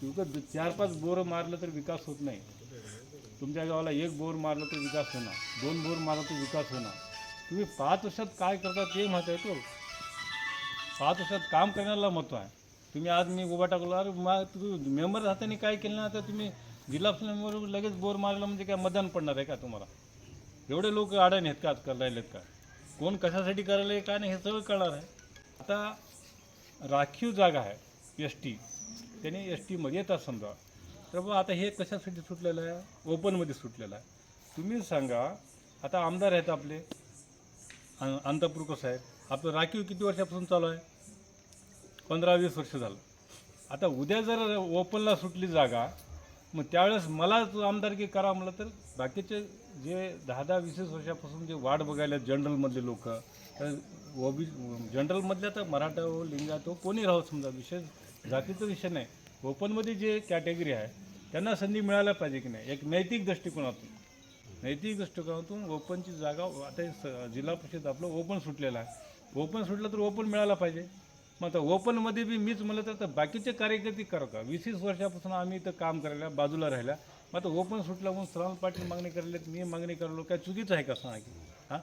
तुमचं चार पाच बोरं मारलं तर विकास होत नाही. तुमच्या गावाला एक बोर मारलं तर विकास होणार. दोन बोर मारलं तर विकास होणार. तुम्ही पाच वर्षात काय करता ते महत्त्व आहे तो. पाच वर्षात काम करण्याला महत्त्व आहे. तुम्ही आज मी उभा टाकलो अरे मा तुम्ही मेंबर हाताने काय केलं ना आता तुम्ही जिल्हा मेंबर लगेच बोर मारला म्हणजे काय मतदान पडणार आहे का तुम्हाला? एवढे लोक अडाणी आहेत का आज राहिलेत का? कोण कशासाठी करायला आहे काय नाही हे सगळं कळणार आहे. आता राखीव जागा आहे एस टी. त्याने एस टीमध्ये येतात समजा. तर बा आता हे कशासाठी सुटलेलं आहे? ओपनमध्ये सुटलेलं आहे. तुम्ही सांगा आता आमदार आहेत आपले अं- अंतपूरकर साहेब. आपलं राखीव किती वर्षापासून चालू आहे? पंधरा वीस वर्ष झालं. आता उद्या जर ओपनला सुटली जागा मग त्यावेळेस मलाच आमदारकी करा म्हटलं तर बाकीचे जे दहा दहा वीस वर्षापासून जे वाट बघायला जनरलमधले लोक ओबी जनरलमधल्या तर मराठा हो लिंगात हो कोणी राहो समजा विशेष जातीचा विषय नाही ओपनमध्ये जे कॅटेगरी आहे त्यांना संधी मिळायला पाहिजे की नाही? एक नैतिक दृष्टिकोनातून. नैतिक दृष्टिकोनातून ओपनची जागा आता स- जिल्हा परिषद आपलं ओपन सुटलेलं आहे. ओपन सुटलं तर ओपन मिळायला पाहिजे. मग आता ओपनमध्ये बी मीच म्हणलं तर आता बाकीचे कार्यकर्ते करा का? वीस वीस वर्षापासून आम्ही इथं काम करायला बाजूला राहिला. मग आता ओपन सुटलं म्हणून श्रावण पाटील मागणी करायला मी मागणी करलो. काय चुकीचं आहे का सांगा की हां?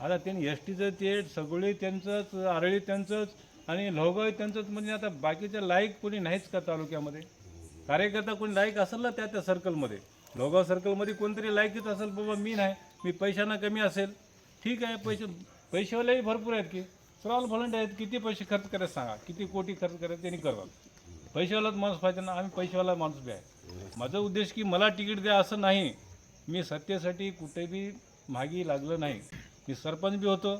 आता त्यांनी एस टीचं ते सगळे त्यांचंच आरळी त्यांचंच आणि लोहगाव त्यांचंच म्हणजे आता बाकीच्या लायक कोणी नाहीच का तालुक्यामध्ये? कार्यकर्ता कोणी लायक असेल ना त्या त्या सर्कलमध्ये लोहगाव सर्कलमध्ये कोणतरी लायकीच असेल बाबा मी नाही. मी पैशांना कमी असेल. ठीक आहे पैसे पैसेवालेही भरपूर आहेत की. सर्वाल व्हॉलंटियर आहेत. किती पैसे खर्च करायचं सांगा. किती कोटी खर्च करायचं त्यांनी कराल पैसेवालाच माणूस पाहिजे ना. आम्ही पैसेवाला माणूस बी आहे. माझा उद्देश की मला तिकीट द्या असं नाही. मी सत्तेसाठी कुठे बी मागी लागलं नाही. मी सरपंच बी होतो.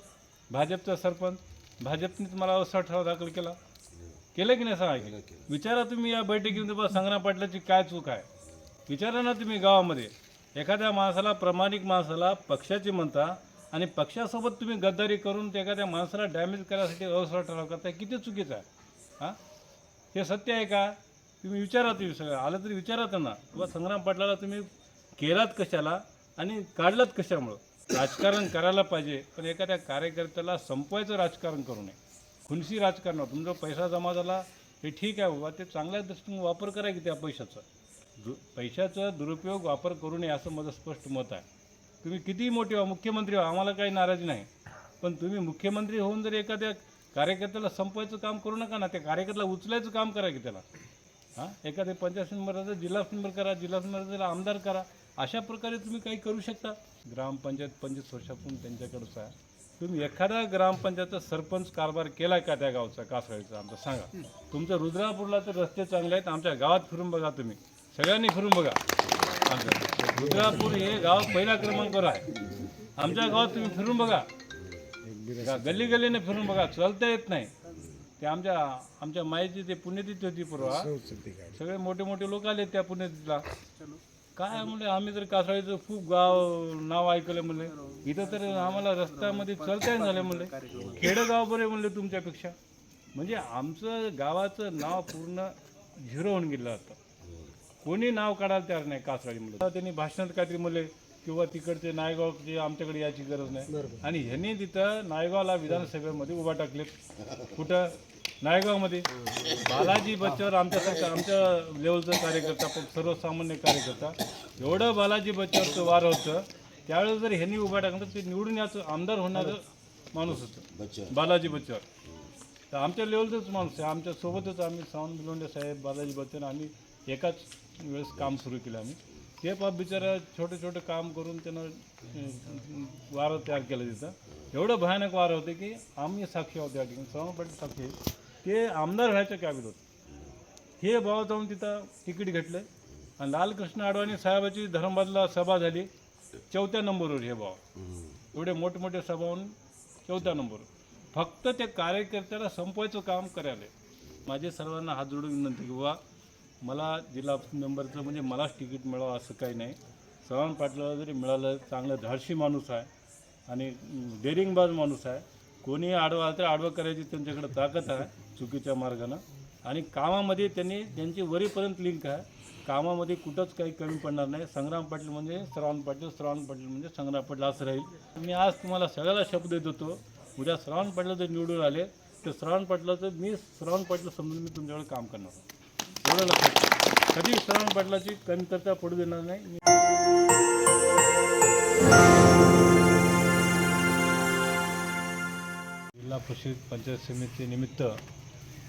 भाजपचा सरपंच. भाजपनेच मला असा ठराव दाखल केला? केलं की नाही सांगा की? विचारा तुम्ही या बैठकीमध्ये बा संग्राम पाटलाची काय चूक आहे. विचारा ना तुम्ही गावामध्ये. एखाद्या माणसाला प्रामाणिक माणसाला पक्षाची म्हणता आणि पक्षासोबत तुम्ही गद्दारी करून त्या एखाद्या माणसाला डॅमेज करायसाठी अवसर ठराव करता किती चुकीचं आहे? हां? हे सत्य आहे का? तुम्ही विचारा तुम्ही सगळं. आलं तरी विचारा त्यांना. किंवा संग्राम पाटलाला तुम्ही केलात कशाला आणि काढलात कशामुळं? राजकारण करायला पाहिजे पण एखाद्या कार्यकर्त्याला संपवायचं राजकारण करू नये. खुनशी राजकारण तुमचा पैसा जमा झाला हे ठीक आहे बाबा ते चांगल्या दृष्टीने वापर करा की त्या पैशाचा. दु पैशाचा दुरुपयोग वापर करू नये असं माझं स्पष्ट मत आहे. तुम्ही कितीही मोठे व्हा मुख्यमंत्री व्हा आम्हाला काही नाराजी नाही. पण तुम्ही मुख्यमंत्री होऊन जर एखाद्या कार्यकर्त्याला संपवायचं काम करू नका ना त्या कार्यकर्त्याला उचलायचं काम करा की त्याला. हां? एखाद्या पंचायत मेंबरचं जिल्हा मेंबर करा जिल्हा मेंबरचा आमदार करा अशा प्रकारे तुम्ही काही करू शकता. ग्रामपंचायत पंचवीस वर्षापासून त्यांच्याकडंच आहे तुम्ही एखादा ग्रामपंचायतचा सरपंच कारभार केला का त्या गावचा कासवाडीचा आमचा सांगा. तुमचं रुद्रापूरला तर रस्ते चांगले आहेत आमच्या गावात फिरून बघा तुम्ही. सगळ्यांनी फिरून बघा. आमच्या रुद्रापूर हे गाव पहिल्या क्रमांकावर आहे. आमच्या गावात तुम्ही फिरून बघा. गल्ली गल्लीने फिरून बघा. चालता येत नाही. ते आमच्या आमच्या माईची ते पुण्यतिथी होती पूर्वा. सगळे मोठे मोठे लोक आले त्या पुण्यतिथीला. काय म्हणले आम्ही तर कासळीचं खूप गाव नाव ऐकलं म्हणले. इथं तर आम्हाला रस्त्यामध्ये चलता झाले म्हणले. खेडेगाव बरे म्हणले तुमच्यापेक्षा. म्हणजे आमचं गावाचं नाव पूर्ण झिरो होऊन गेलं होतं कोणी नाव काढायला तयार नाही कासराळी म्हणलं. त्यांनी भाषणात काहीतरी म्हणले किंवा तिकडचे नायगावचे आमच्याकडे याची गरज नाही. आणि ह्यांनी तिथं नायगावला विधानसभेमध्ये उभा टाकलेत. कुठं? नायगावमध्ये. बालाजी बच्चर आमच्यासारखं आमच्या लेवलचा कार्यकर्ता पण सर्वसामान्य कार्यकर्ता. एवढं बालाजी बच्चरचं वार होतं त्यावेळेस जर ह्यांनी उभा टाकलं तर ते निवडून याचं आमदार होणारं माणूस होतं. बालाजी बच्चर तर आमच्या लेवलचाच माणूस आहे. आमच्या सोबतच आम्ही सावंत बिलोंडे साहेब बालाजी बच्चन आम्ही एकाच वेळेस काम सुरू केलं आम्ही. ते बाप बिचारा छोटे छोटे काम करून त्यानं वारं तयार केलं तिथं. एवढं भयानक वारं होते की आम्ही साक्षी आहोत या ठिकाणी. पाटील साक्षी. ते आमदार राहायचं काय विरोध? हे भाव जाऊन तिथं तिकीट घेतलं. आणि लालकृष्ण अडवाणी साहेबाची धर्मबादला सभा झाली. चौथ्या नंबरवर हे भाव. एवढे मोठमोठे सभा होऊन चौथ्या नंबरवर. फक्त त्या कार्यकर्त्याला संपवायचं काम करायला. माझे सर्वांना हात जोडून विनंती की बुवा मला जिल्हा मेंबरचं म्हणजे मलाच तिकीट मिळावं असं काही नाही. चव्हाण पाटलाला जरी मिळालं चांगलं धाडशी माणूस आहे आणि डेरिंगबाज माणूस आहे. कोणी आडवा तर आडवं करायची त्यांच्याकडे ताकद आहे. चुकीच्या मार्गानं. आणि कामामध्ये त्यांनी त्यांची वरीपर्यंत लिंक आहे. कामामध्ये कुठंच काही कमी पडणार नाही. संग्राम पाटील म्हणजे श्रावण पाटील श्रावण पाटील म्हणजे संग्राम पाटील असं राहील. मी आज तुम्हाला सगळ्याला शब्द देतो उद्या श्रावण पाटील जर निवडून आले तर श्रावण पाटलाचं मी श्रावण पाटील समजून मी तुमच्याकडे काम करणार. एवढं लक्षात कधी श्रवण पाटलाची कमतरता पडू देणार नाही. जिल्हा परिषद पंचायत समितीनिमित्त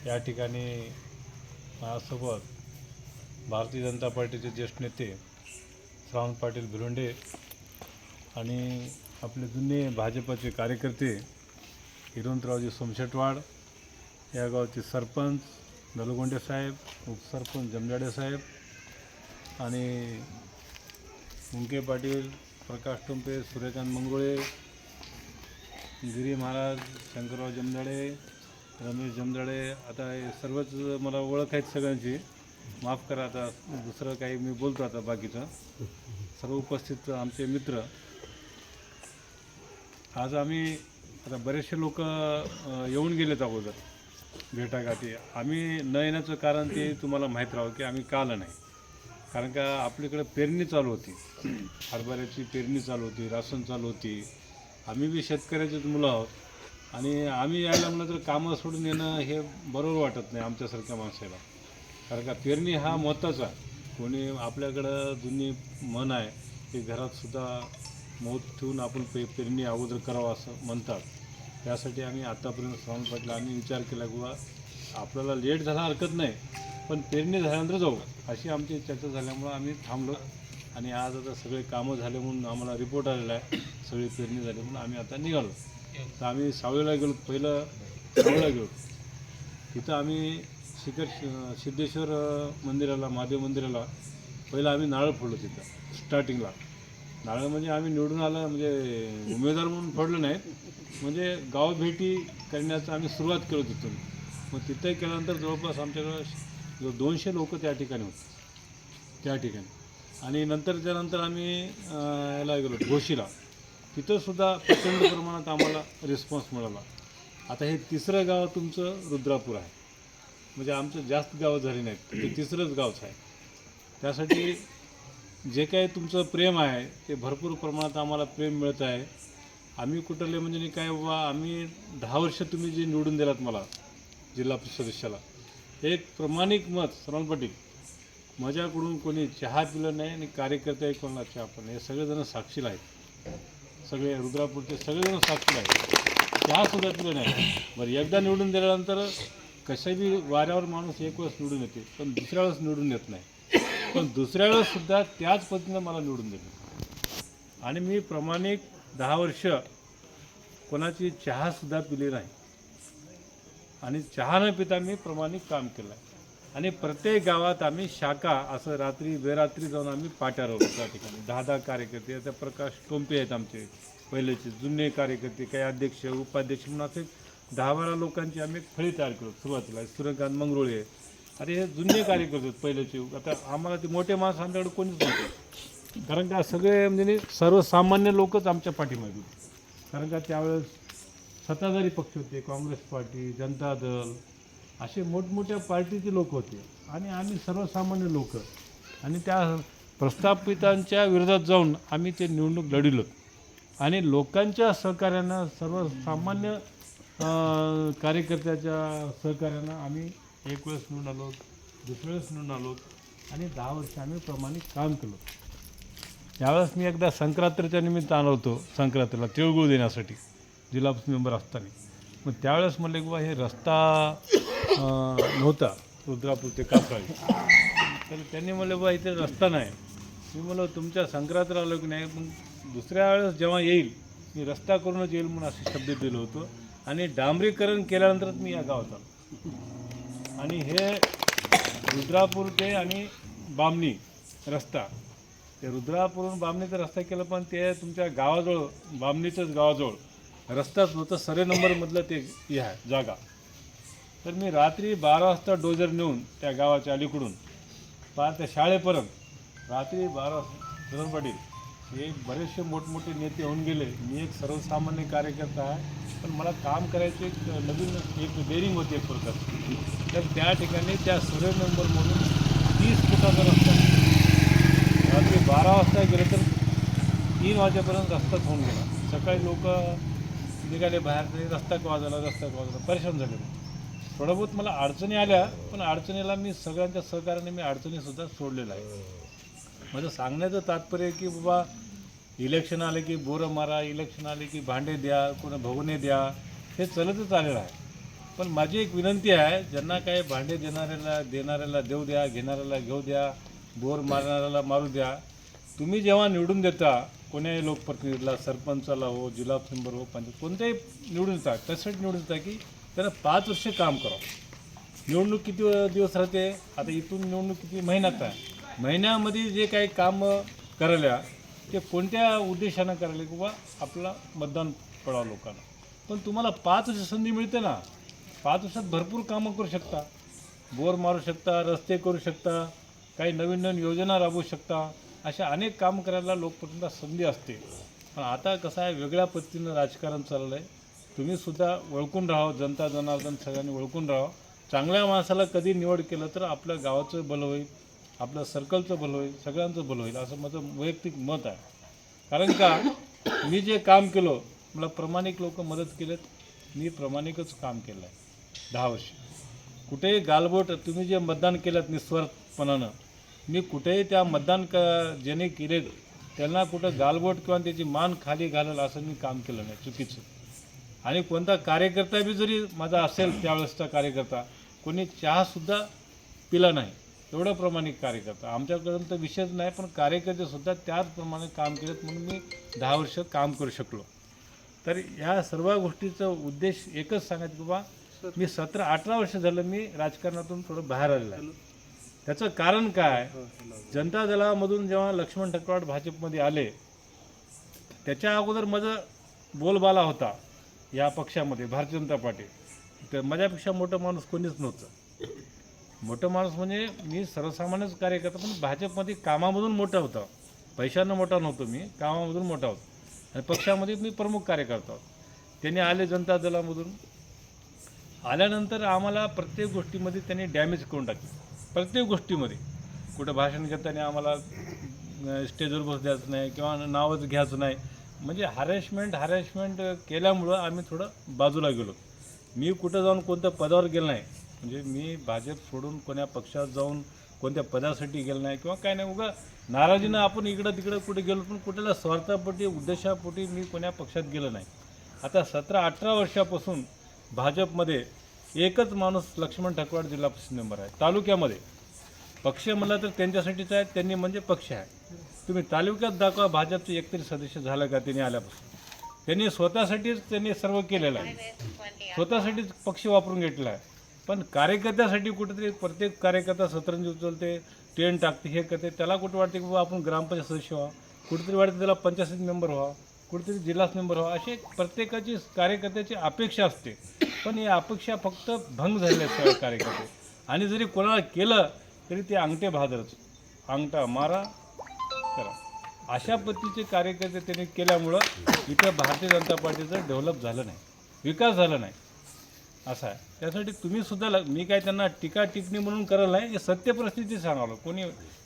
या ठिकाणी माझ्यासोबत भारतीय जनता पार्टीचे ज्येष्ठ नेते श्रावण पाटील भिरुंडे आणि आपले जुने भाजपचे कार्यकर्ते हिरोंतरावजी सोमशेटवाड या गावचे सरपंच नलगोंडे साहेब उपसरपंच जमजाडे साहेब आणि मुंके पाटील प्रकाश टुंपे सूर्यकांत मंगोळे गिरी महाराज शंकरराव जमजाडे रमेश जमदाडे आता हे सर्वच मला ओळख आहेत सगळ्यांची. माफ करा आता दुसरं काही मी बोलतो आता बाकीचं. सर्व उपस्थित आमचे मित्र. आज आम्ही आता बरेचसे लोक येऊन गेलेत अगोदर भेटागाठी आम्ही न येण्याचं कारण ते तुम्हाला माहीत राहावं की आम्ही का आलं नाही. कारण का आपल्याकडे पेरणी चालू होती. हरभऱ्याची पेरणी चालू होती राशन चालू होती. आम्ही बी शेतकऱ्याचेच मुलं आहोत. आणि आम्ही यायला म्हणलं तर कामं सोडून येणं हे बरोबर वाटत नाही आमच्यासारख्या माणसाला. कारण का पेरणी हा महत्त्वाचा कोणी आपल्याकडं जुनी म्हण आहे ते घरातसुद्धा मौत ठेवून आपण पे पेरणी अगोदर करावं असं म्हणतात. त्यासाठी आम्ही आत्तापर्यंत श्रावण पाटील आम्ही विचार केला की बा आपल्याला लेट झाला हरकत नाही पण पेरणी झाल्यानंतर जाऊ. अशी आमची चर्चा झाल्यामुळं आम्ही थांबलो आणि आज आता सगळे कामं झाले म्हणून आम्हाला रिपोर्ट आलेला आहे. सगळी पेरणी झाली म्हणून आम्ही आता निघालो. तर आम्ही सावळीला गेलो पहिलं सावळीला गेलो. तिथं आम्ही शिखर सिद्धेश्वर मंदिराला महादेव मंदिराला पहिलं आम्ही नारळ फोडलो तिथं स्टार्टिंगला नारळ म्हणजे आम्ही निवडून आलं म्हणजे उमेदवार म्हणून फोडलं नाही म्हणजे गाव भेटी करण्याचं आम्ही सुरुवात केलो तिथून. मग तिथं केल्यानंतर जवळपास आमच्याकडं दोनशे लोक त्या ठिकाणी होते त्या ठिकाणी. आणि नंतर त्यानंतर आम्ही याला गेलो घोशीला. तिथंसुद्धा प्रचंड प्रमाणात आम्हाला रिस्पॉन्स मिळाला. आता हे तिसरं गाव तुमचं रुद्रापूर आहे. म्हणजे आमचं जास्त गावं झाली नाहीत. ते तिसरंच गावच आहे. त्यासाठी जे काही तुमचं प्रेम आहे ते भरपूर प्रमाणात आम्हाला प्रेम मिळत आहे. आम्ही कुठले म्हणजे नाही काय बाबा आम्ही दहा वर्ष तुम्ही जे निवडून दिलात मला जिल्हा सदस्याला एक प्रामाणिक मत श्रवण पाटील. माझ्याकडून कोणी चहा पिलं नाही आणि कार्यकर्ते कोणाला चहा पण हे सगळेजण साक्षीला आहेत. सगळे रुद्रापूरचे सगळेजण साक्षी आहेत. चहासुद्धा पिलं नाही. बरं एकदा निवडून दिल्यानंतर कशाही वाऱ्यावर माणूस एक वेळेस निवडून येते पण दुसऱ्या वेळेस निवडून येत नाही. पण दुसऱ्या वेळेससुद्धा त्याच पद्धतीनं मला निवडून दिलं आणि मी प्रमाणिक दहा वर्ष कोणाची चहासुद्धा पिली नाही. आणि चहा न पिता मी प्रमाणिक काम केलं आहे आणि प्रत्येक गावात आम्ही शाखा असं रात्री बेरात्री जाऊन आम्ही पाट्या राहतो त्या ठिकाणी. दहा दहा कार्यकर्ते आता प्रकाश टोंपे आहेत आमचे पहिलेचे जुने कार्यकर्ते काही अध्यक्ष उपाध्यक्ष म्हणून असे दहा बारा लोकांची आम्ही एक फळी तयार केलो सुरुवातीला. सूर्यकांत मंगरुळे. अरे हे जुने कार्यकर्ते आहेत पहिलेचे. आता आम्हाला ते मोठे माणसं आमच्याकडे कोणीच नव्हते. कारण का सगळे म्हणजे सर्वसामान्य लोकच आमच्या पाठीमागे कारण का त्यावेळेस सत्ताधारी पक्ष होते काँग्रेस पार्टी जनता दल असे मोठमोठ्या पार्टीचे लोक होते. आणि आम्ही सर्वसामान्य लोक. आणि त्या प्रस्थापितांच्या विरोधात जाऊन आम्ही ते निवडणूक लढिलो. आणि लोकांच्या सहकार्यानं सर्वसामान्य कार्यकर्त्याच्या सहकार्यानं आम्ही एक वेळेस निवडून आलो दुसऱ्या वेळेस निवडून आलो आणि दहा वर्ष आम्ही प्रमाणित काम केलं. यावेळेस मी एकदा संक्रांतीच्या निमित्त आलो होतो संक्रांतीला तिळगुळ देण्यासाठी जिल्हा मेंबर असताना. मग त्यावेळेस म्हणले की बा हे रस्ता नव्हता रुद्रापूर ते कासाळी तर त्यांनी म्हणलं बा इथे रस्ता नाही. मी म्हणलं तुमच्या संक्रांतीला आलो की नाही? मग दुसऱ्या वेळेस जेव्हा येईल मी रस्ता करूनच येईल म्हणून असे शब्द दिलं होतं. आणि डांबरीकरण केल्यानंतरच मी या गावात आलो. आणि हे रुद्रापूर ते आणि बामणी रस्ता. ते रुद्रापूरहून बामणीचा रस्ता केला पण ते तुमच्या गावाजवळ बामणीच्याच गावाजवळ रस्ताच नव्हतं सरे नंबरमधलं ते हे आहे जागा. तर मी रात्री बारा वाजता डोजर नेऊन त्या गावाच्या अलीकडून पार त्या शाळेपर्यंत रात्री बारा वाजता पाटील हे बरेचसे मोठमोठे नेते होऊन गेले. मी एक सर्वसामान्य कार्यकर्ता आहे पण मला काम करायचे एक नवीन एक बेरिंग होती एक प्रकार. तर त्या ठिकाणी त्या सूर्य नंबरमधून तीस फुटाचा रस्ता. रात्री बारा वाजता गेले तर तीन वाजेपर्यंत रस्ताच होऊन गेला. सकाळी लोक निघाले बाहेर रस्ता कवा झाला रस्ता कवा झाला परेशान झाले. थोडं बहुत मला अडचणी आल्या पण अडचणीला मी सगळ्यांच्या सहकार्याने मी अडचणीसुद्धा सोडलेलं आहे माझं सांगण्याचं तात्पर्य आहे की बाबा इलेक्शन आले की बोरं मारा इलेक्शन आले की भांडे द्या कोणा भोगणे द्या हे चलतच आलेलं आहे. पण माझी एक विनंती आहे ज्यांना काय भांडे देणाऱ्याला देणाऱ्याला देऊ द्या घेणाऱ्याला घेऊ द्या बोर मारणाऱ्याला मारू द्या तुम्ही जेव्हा निवडून देता कोण्याही लोकप्रतिनिधीला सरपंचाला हो जिल्हा मेंबर हो पंचायत कोणत्याही निवडून देता तसेच निवडून देता की त्यांना पाच वर्ष काम करावं निवडणूक किती दिवस राहते? आता इथून निवडणूक किती महिन्यात आहे? महिन्यामध्ये जे काही कामं करायला ते कोणत्या उद्देशानं करायला किंवा आपला मतदान पडावं लोकांना? पण तुम्हाला पाच वर्ष संधी मिळते ना. पाच वर्षात भरपूर कामं करू शकता. बोर मारू शकता रस्ते करू शकता काही नवीन नवीन योजना राबवू शकता. अशा अनेक काम करायला लोकप्रतिनिधीला संधी असते. पण आता कसं आहे वेगळ्या पद्धतीनं राजकारण चाललं आहे तुम्हीसुद्धा ओळखून राहावं जनता जनार्दन सगळ्यांनी ओळखून राहावं. चांगल्या माणसाला कधी निवड केलं तर आपल्या गावाचं भलं होईल आपल्या सर्कलचं भलं होईल सगळ्यांचं भलं होईल असं माझं वैयक्तिक मत आहे. कारण का मी जे काम केलं मला प्रामाणिक लोक मदत केलेत मी प्रामाणिकच काम केलं आहे दहा वर्ष. कुठेही गालबोट तुम्ही जे मतदान केलं निस्वार्थपणानं मी कुठेही त्या मतदान क ज्याने केले त्यांना कुठं गालबोट किंवा त्याची मान खाली घालेल असं मी काम केलं नाही चुकीचं. आणि कोणता कार्यकर्ता बी जरी माझा असेल त्यावेळेसचा कार्यकर्ता कोणी चहासुद्धा पिला नाही. एवढं प्रामाणिक कार्यकर्ता. आमच्याकडून तर विषयच नाही पण कार्यकर्तेसुद्धा त्याचप्रमाणे काम केलेत म्हणून मी दहा वर्ष काम करू शकलो. तर या सर्व गोष्टीचा उद्देश एकच सांगायचं की बाबा मी सतरा अठरा वर्ष झालं मी राजकारणातून थोडं बाहेर आलेलं आहे. त्याचं कारण काय? जनता दलामधून जेव्हा लक्ष्मण ठकवाड भाजपमध्ये आले त्याच्या अगोदर माझं बोलबाला होता. या पक्षामध्ये भारतीय जनता पार्टी. तर माझ्यापेक्षा मोठं माणूस कोणीच नव्हतं. मोठं माणूस म्हणजे मी सर्वसामान्यच कार्यकर्ता पण भाजपमध्ये कामामधून मोठा होता. पैशानं मोठा नव्हतो मी कामामधून मोठा होतो. आणि पक्षामध्ये मी प्रमुख कार्यकर्ता होतो. त्यांनी आले जनता दलामधून. आल्यानंतर आम्हाला प्रत्येक गोष्टीमध्ये त्यांनी डॅमेज करून टाकले. प्रत्येक गोष्टीमध्ये. कुठं भाषण घेताना आम्हाला स्टेजवर बस द्यायचं नाही किंवा नावच घ्यायचं नाही. म्हणजे हॅरेसमेंट हॅरेसमेंट केल्यामुळं आम्ही थोडं बाजूला गेलो. मी कुठं जाऊन कोणत्या पदावर गेलो नाही. म्हणजे मी भाजप सोडून कोण्या पक्षात जाऊन कोणत्या पदासाठी गेलो नाही किंवा काय नाही. उगा नाराजीनं आपण इकडं तिकडं कुठे गेलो पण कुठल्या स्वार्थापोटी उद्देशापोटी मी कोण्या पक्षात गेलो नाही. आता सतरा अठरा वर्षापासून भाजपमध्ये एकच माणूस लक्ष्मण ठकवाड जिल्हा परिषद मेंबर आहे. तालुक्यामध्ये. पक्ष म्हणला तर त्यांच्यासाठीच आहे त्यांनी म्हणजे पक्ष आहे. तुम्ही तालुक्यात दाखवा भाजपचे एकतरी सदस्य झालं का त्यांनी आल्यापासून? त्यांनी स्वतःसाठीच त्यांनी सर्व केलेलं आहे. स्वतःसाठीच पक्ष वापरून घेतला आहे. पण कार्यकर्त्यासाठी कुठेतरी प्रत्येक कार्यकर्ता सतरंजी उचलते ट्रेन टाकते हे करते. त्याला कुठं वाटते की बाबा आपण ग्रामपंचायत सदस्य व्हा कुठेतरी वाटते त्याला पंचायत मेंबर व्हा कुठेतरी जिल्हा मेंबर व्हा असे प्रत्येकाची कार्यकर्त्याची अपेक्षा असते. पण ही अपेक्षा फक्त भंग झालेल्या आहेत कार्यकर्ते. आणि जरी कोणाला केलं तरी ते अंगठे भादरच अंगठा मारा करा. अशा पद्धतीचे कार्यकर्ते त्यांनी केल्यामुळं इथं भारतीय जनता पार्टीचं डेव्हलप झालं नाही. विकास झाला नाही. असा आहे. त्यासाठी तुम्ही सुद्धा मी काय त्यांना टीका टिप्पणी म्हणून करत नाही हे सत्य परिस्थिती सांगावलं कोणी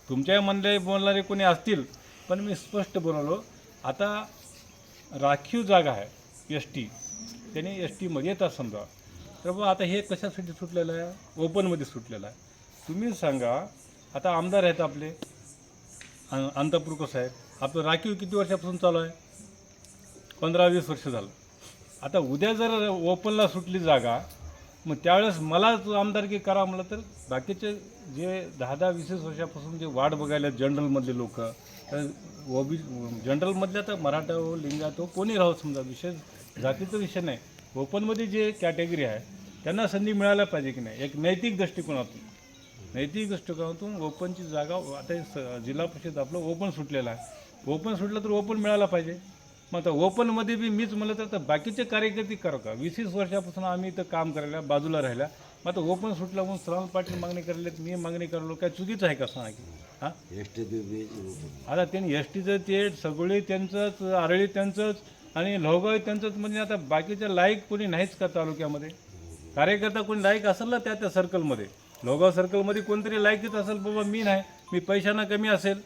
तुमच्या म्हणले बोलणारे कोणी असतील पण मी स्पष्ट बोलवलो. आता राखीव जागा आहे एस टी त्याने एस टीमध्ये येतात समजा. तर बा आता हे कशासाठी सुटलेलं आहे? ओपनमध्ये सुटलेलं आहे. तुम्ही सांगा आता आमदार आहेत आपले. अं- अंतपूरकर साहेब. आपलं राखीव किती वर्षापासून चालू आहे? पंधरा वीस वर्ष झालं. आता उद्या जर ओपनला सुटली जागा मग त्यावेळेस मला आमदारकी करा म्हटलं तर बाकीचे जे दहा दहा वीस वर्षापासून जे वाट बघायला जनरलमधले लोक ओबी जनरलमधल्या तर मराठा हो लिंगात हो कोणी राहो समजा विषय जातीचा विषय नाही. ओपनमध्ये जे कॅटेगरी आहे त्यांना संधी मिळायला पाहिजे की नाही? एक नैतिक दृष्टिकोनातून. नैतिक दृष्टिकोनातून ओपनची जागा आता स- जिल्हा परिषद आपलं ओपन सुटलेलं आहे. ओपन सुटलं तर ओपन मिळायला पाहिजे. मग आता ओपनमध्ये बी मीच म्हणलं तर आता बाकीचे कार्यकर्ते करू का? वीस वीस वर्षापासून आम्ही इथं काम करायला बाजूला राहिला मग आता ओपन सुटलं म्हणून श्रावण पाटील मागणी करायला मी मागणी करायलो काय चुकीचं आहे का सांगा की? हां? एस टी आता त्यांनी एस टीचं ते सगळे त्यांचंच आरळी त्यांचंच आणि लोहगाव त्यांचंच म्हणजे आता बाकीच्या लायक कोणी नाहीच का तालुक्यामध्ये? कार्यकर्ता कोणी लायक असेल ना त्या त्या सर्कलमध्ये लोहगाव सर्कलमध्ये कोणतरी लायकीच असेल बाबा मी नाही मी पैशानं कमी असेल.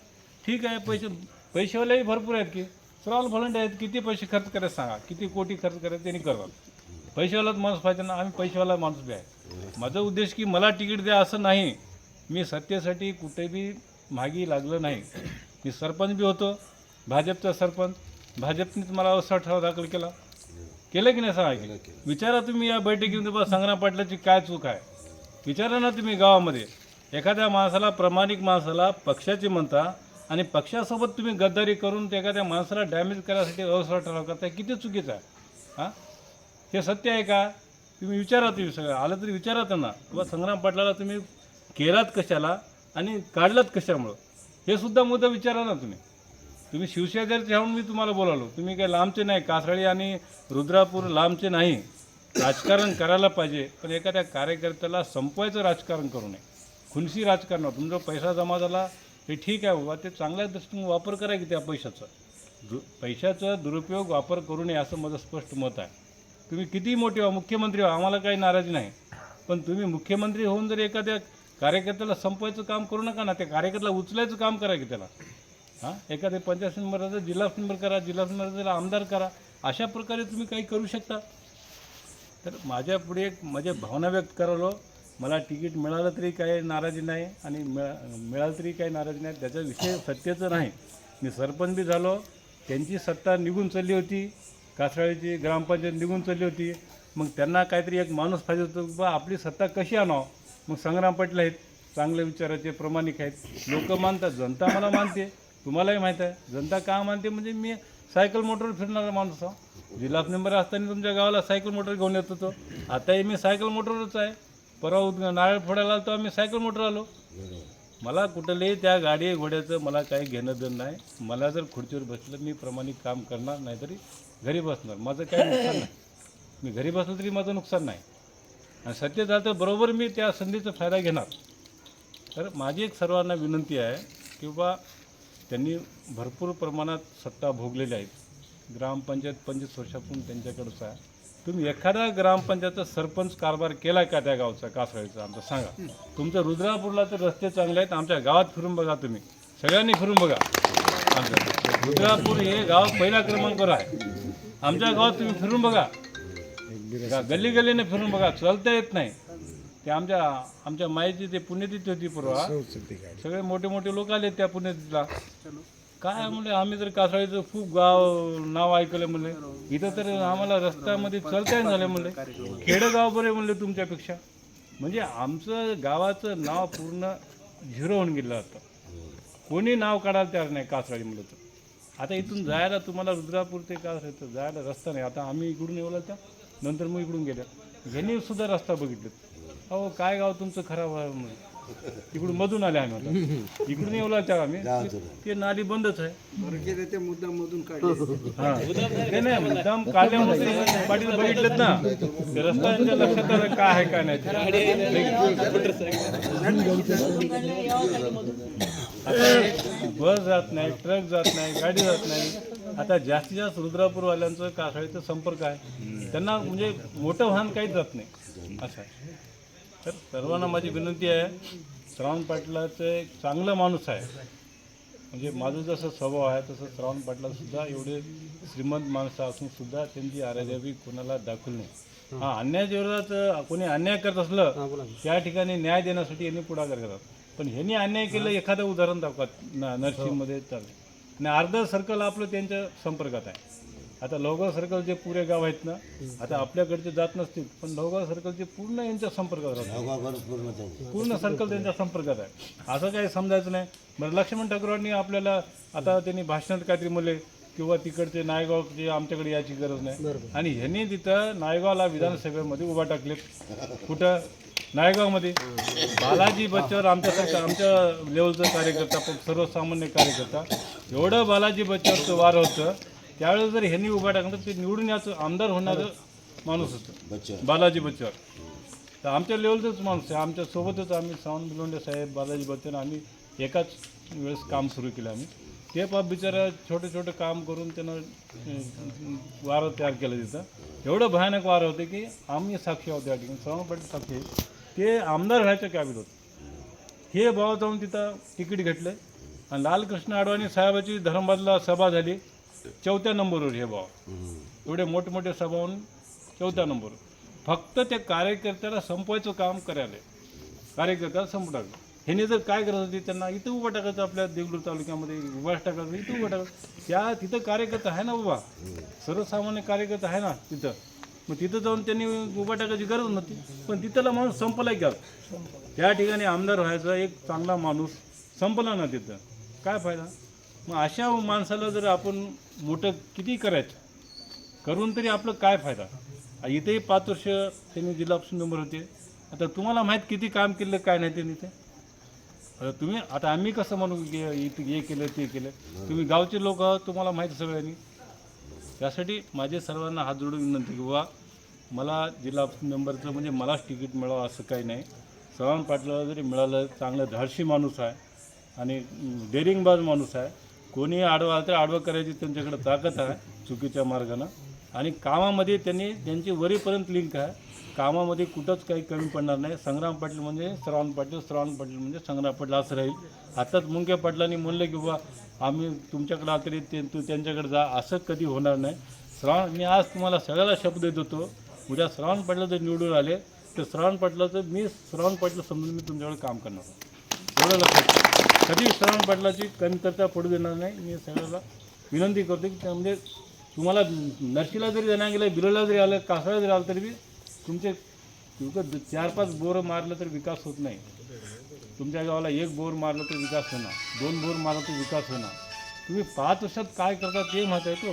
ठीक आहे पैसे पैसेवालेही भरपूर आहेत की. सर्वाल भलंड आहेत किती पैसे खर्च करायचे सांगा. किती कोटी खर्च करायचे त्यांनी करतात पैसेवालाच माणूस पाहिजे ना आम्ही पैसेवाला माणूस बी आहे. माझा उद्देश की मला तिकीट द्या असं नाही. मी सत्तेसाठी कुठे बी मागी लागलं नाही. मी सरपंच बी होतो भाजपचा सरपंच. भाजपनेच मला असा ठराव दाखल केला. केलं की नाही सांगा की? विचारा तुम्ही या बैठकीमध्ये बा संग्राम पाटलाची काय चूक आहे? विचारा ना तुम्ही गावामध्ये. एखाद्या माणसाला प्रामाणिक माणसाला पक्षाचे म्हणता आणि पक्षासोबत तुम्ही गद्दारी करून ते एखाद्या माणसाला डॅमेज करायसाठी अवसर ठराव करताय किती चुकीचं आहे? हां? हे सत्य आहे का? तुम्ही विचारा तुम्ही सगळं. आलं तरी विचारा त्यांना. किंवा संग्राम पाटलाला तुम्ही केलात कशाला आणि काढलात कशामुळं? हे सुद्धा मुद्दा विचारा ना तुम्ही. तुम्ही शिवशेजारचे राहून मी तुम्हाला बोलावलो. तुम्ही काही लांबचे नाही. कासळी आणि रुद्रापूर लांबचे नाही. राजकारण करायला पाहिजे पण एखाद्या कार्यकर्त्याला संपवायचं राजकारण करू नये. खुनशी राजकारण तुमचा म्हणजे पैसा जमा झाला हे ठीक आहे बाबा ते चांगल्या दृष्टीने वापर करा की त्या पैशाचा. दु पैशाचा दुरुपयोग वापर करू नये असं माझं स्पष्ट मत आहे. तुम्ही कितीही मोठे व्हा मुख्यमंत्री व्हा आम्हाला काही नाराजी नाही. पण तुम्ही मुख्यमंत्री होऊन जर एखाद्या कार्यकर्त्याला संपवायचं काम करू नका ना त्या कार्यकर्त्याला उचलायचं काम करा की त्याला. हां? एखाद्या पंचायत मेंबरचा जिल्हा मेंबर करा जिल्हा मेंबरचा आमदार करा. अशा प्रकारे तुम्ही काही करू शकता. तर माझ्या पुढे एक माझ्या भावना व्यक्त करालो मला तिकीट मिळालं तरी काही नाराजी नाही आणि मिळा मिळालं तरी काही नाराजी नाही. त्याचा विषय सत्याचं नाही. मी सरपंच बी झालो. त्यांची सत्ता निघून चालली होती. कासराळीची ग्रामपंचायत निघून चालली होती. मग त्यांना काहीतरी एक माणूस पाहिजे होतो बा आपली सत्ता कशी आणावं? मग संग्राम पाटील आहेत. चांगले विचाराचे प्रामाणिक आहेत. लोक मानतात. जनता मला मानते. तुम्हालाही माहीत आहे. जनता का मानते? म्हणजे मी सायकल मोटरवर फिरणारा माणूस आहो. जिल्हा नंबर असताना तुमच्या गावाला सायकल मोटर घेऊन येत होतो. आताही मी सायकल मोटरच आहे. परवा उद- नारळ फोडायला आलो तेव्हा सायकल मोटर आलो. मला कुठलंही त्या गाडी घोड्याचं मला काही घेणं देणं नाही. मला जर खुर्चीवर बसलं मी प्रमाणित काम करणार नाही तरी घरी बसणार. माझं काही नुकसान नाही. मी घरी बसलो तरी माझं नुकसान नाही. आणि सत्य झालं तर बरोबर मी त्या संधीचा फायदा घेणार. तर माझी एक सर्वांना विनंती आहे की बा त्यांनी भरपूर प्रमाणात सत्ता भोगलेल्या आहेत. ग्रामपंचायत पंचवीस वर्षापासून त्यांच्याकडंच आहे. तुम्ही एखादा ग्रामपंचायतचा सरपंच कारभार केला का त्या गावचा कासळीचा आमचा सांगा. तुमच्या रुद्रापूरला तर रस्ते चांगले आहेत आमच्या गावात फिरून बघा तुम्ही. सगळ्यांनी फिरून बघा. आमचं रुद्रापूर हे गाव पहिल्या क्रमांकावर आहे. आमच्या गावात तुम्ही फिरून बघा. गल्ली गल्लीने फिरून बघा. चालता येत नाही. ते आमच्या आमच्या माईची ते पुण्यतिथी होती परवा. सगळे मोठे मोठे लोक आले त्या पुण्यतिथीला. काय म्हणले आम्ही तर कासळीचं खूप गाव नाव ऐकलं म्हणले. इथं तर आम्हाला रस्त्यामध्ये चलता झालं म्हणले. खेडेगाव बरे म्हणले तुमच्यापेक्षा. म्हणजे आमचं गावाचं नाव पूर्ण झिरो होऊन गेलं आता. कोणी नाव काढायला तयार नाही कासळी म्हणलं तर. आता इथून जायला तुम्हाला रुद्रापूर ते कासळी जायला रस्ता नाही. आता आम्ही इकडून येऊ त्या नंतर मग इकडून गेल्या. यांनी सुद्धा रस्ता बघितले अहो काय गाव तुमचं खराब आहे म्हणून? इकडून मधून आले आम्ही आता. इकडून येऊ आम्ही. ते- ते नाली बंदच आहे. ते मुद्दा मधून काढले. हा. नाही नाही मुद्दाम काढल्यामुळे ते पाटील बघितलेत ना. ते रस्ता यांच्या लक्षात आलं काय आहे काय नाही ते. आता बस जात नाही ट्रक जात नाही गाडी जात नाही. आता जास्तीत जास्त रुद्रापूरवाल्यांचं कासाळीचा संपर्क आहे. त्यांना म्हणजे मोठं वाहन काहीच जात नाही. असं आहे. तर सर्वांना माझी विनंती आहे श्रावण पाटलाचं एक चांगला माणूस आहे. म्हणजे माझं जसं स्वभाव आहे तसं श्रावण पाटला सुद्धा एवढे श्रीमंत माणसं असून सुद्धा त्यांची आराध्यावी कोणाला दाखवली नाही. हा अन्यायाच्या विरोधात कोणी अन्याय करत असलं त्या ठिकाणी न्याय देण्यासाठी यांनी पुढाकार करतात पण ह्यांनी अन्याय केलं एखादं उदाहरण दाखवत न नरसिंहमध्ये चालेल आणि अर्ध सर्कल आपलं त्यांच्या संपर्कात आहे. आता लोहगाव सर्कल जे पुरे गाव आहेत ना आता आपल्याकडचे जात नसतील पण लोहगाव सर्कलचे पूर्ण यांच्या संपर्कात राहतात पूर्ण सर्कल त्यांच्या संपर्कात आहे. असं काही समजायचं नाही. बरं लक्ष्मण ठाकूरांनी आपल्याला आता त्यांनी भाषणात काहीतरी म्हणले किंवा तिकडचे नायगावचे आमच्याकडे याची गरज नाही. आणि ह्यांनी तिथं नायगावला विधानसभेमध्ये उभा टाकलेत कुठं? नायगावमध्ये. बालाजी बच्चर आमच्यासारखं आमच्या लेवलचं कार्यकर्ता पण सर्वसामान्य कार्यकर्ता. एवढं बालाजी बच्चरचं वार होतं त्यावेळेस जर ह्यांनी उभा टाकलं तर ते निवडून याचं आमदार होणारं माणूस होतं. बालाजी बच्चर तर आमच्या लेवलचंच माणूस आहे. आमच्या सोबतच आम्ही सावंत बिलोंडे साहेब बालाजी बच्चन आम्ही एकाच वेळेस काम सुरू केलं आम्ही. ते बाप बिचारा छोटे छोटे काम करून त्यानं वारं तयार केलं तिथं. एवढं भयानक वारं होते की आम्ही साक्षी आहोत या ठिकाणी. श्रवण पाटील साक्षी. ते आमदार व्हायच्या काबिल होते. हे भाव जाऊन तिथं तिकीट घेतलं. आणि लालकृष्ण अडवाणी साहेबाची धर्मबादला सभा झाली. चौथ्या नंबरवर हे भाव एवढे मोठमोठे सभा होऊन चौथ्या नंबर. फक्त त्या कार्यकर्त्याला संपवायचं काम करायला. कार्यकर्त्याला संपू टाकलं ह्याने जर काय करत होती त्यांना इथं उभं टाकायचं आपल्या देगलूर तालुक्यामध्ये उभा टाकायचं इथं उभं टाकायचं. त्या तिथं कार्यकर्ता आहे ना बाबा सर्वसामान्य कार्यकर्ता आहे ना तिथं. मग तिथं जाऊन त्यांनी उभा टाकायची गरज नव्हती. पण तिथला माणूस संपला का? त्या ठिकाणी आमदार व्हायचा एक चांगला माणूस संपला ना तिथं. काय फायदा? मग अशा माणसाला जर आपण मोठं किती करायचं? करून तरी आपलं काय फायदा? इथेही पाच वर्ष त्यांनी जिल्हा ऑप्शन नंबर होते. आता तुम्हाला माहीत किती काम केलं काय नाही त्यांनी ते आता तुम्ही आता आम्ही कसं म्हणू की इथं हे केलं ते केलं? तुम्ही गावचे लोक आहात तुम्हाला माहीत सगळ्यांनी. त्यासाठी माझे सर्वांना हात जोडून विनंती की बाबा मला जिल्हा ऑप्शन नंबरचं म्हणजे मलाच तिकीट मिळावं असं काही नाही. चव्हाण पाटलाला जरी मिळालं चांगलं धाडशी माणूस आहे आणि डेरिंगबाज माणूस आहे. कोणी आडवा आलं तर आडवं करायची त्यांच्याकडे ताकद आहे चुकीच्या मार्गानं. आणि कामामध्ये त्यांनी त्यांची वरीपर्यंत लिंक आहे. कामामध्ये कुठंच काही कमी पडणार नाही. संग्राम पाटील म्हणजे श्रावण पाटील श्रावण पाटील म्हणजे संग्राम पाटील असं राहील. आताच मुंगे पाटलांनी म्हणलं की बाबा आम्ही तुमच्याकडे आलं तरी ते तू त्यांच्याकडे जा असं कधी होणार नाही. श्रावण मी आज तुम्हाला सगळ्याला शब्द देतो उद्या श्रावण पाटला जर निवडून आले तर श्रावण पाटलाचं मी श्रावण पाटील समजून मी तुमच्याकडे काम करणार एवढं लक्षात कधी श्रवण पाटलाची कमतरता पडू देणार नाही. मी सगळ्याला विनंती करतो की त्यामध्ये म्हणजे तुम्हाला नर्शीला जरी जाणार गेलं बिरोला जरी आलं कासाला जरी आलं तरी बी तुमचे तुमचं चार पाच बोरं मारलं तर विकास होत नाही. तुमच्या गावाला एक बोर मारलं तर विकास होणार. दोन बोर मारलं तर विकास होणार. तुम्ही पाच वर्षात काय करता ते महत्त्व आहे तो.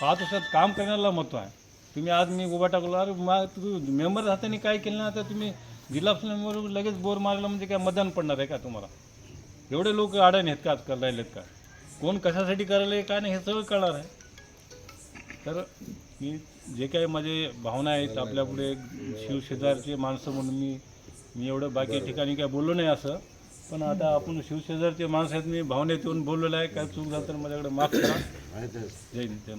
पाच वर्षात काम करण्याला महत्त्व आहे. तुम्ही आज मी उभा टाकलो अरे मा तुम्ही मेंबर राहताना काय केलं ना आता तुम्ही जिल्हा मेंबर लगेच बोर मारलं म्हणजे काय मतदान पडणार आहे का तुम्हाला? एवढे लोक अडाणी आहेत का आजकाल राहिलेत का? कोण कशासाठी करायला काय नाही हे सगळं कळणार आहे. तर मी जे काही माझे भावना आहेत आपल्यापुढे शिवशेजारचे माणसं म्हणून मी मी एवढं बाकी ठिकाणी काय बोललो नाही असं. पण आता आपण शिवशेजारचे माणसं आहेत मी भावनेत येऊन बोललेलं आहे. काय चूक झालं तर माझ्याकडे माफ करा. जय जय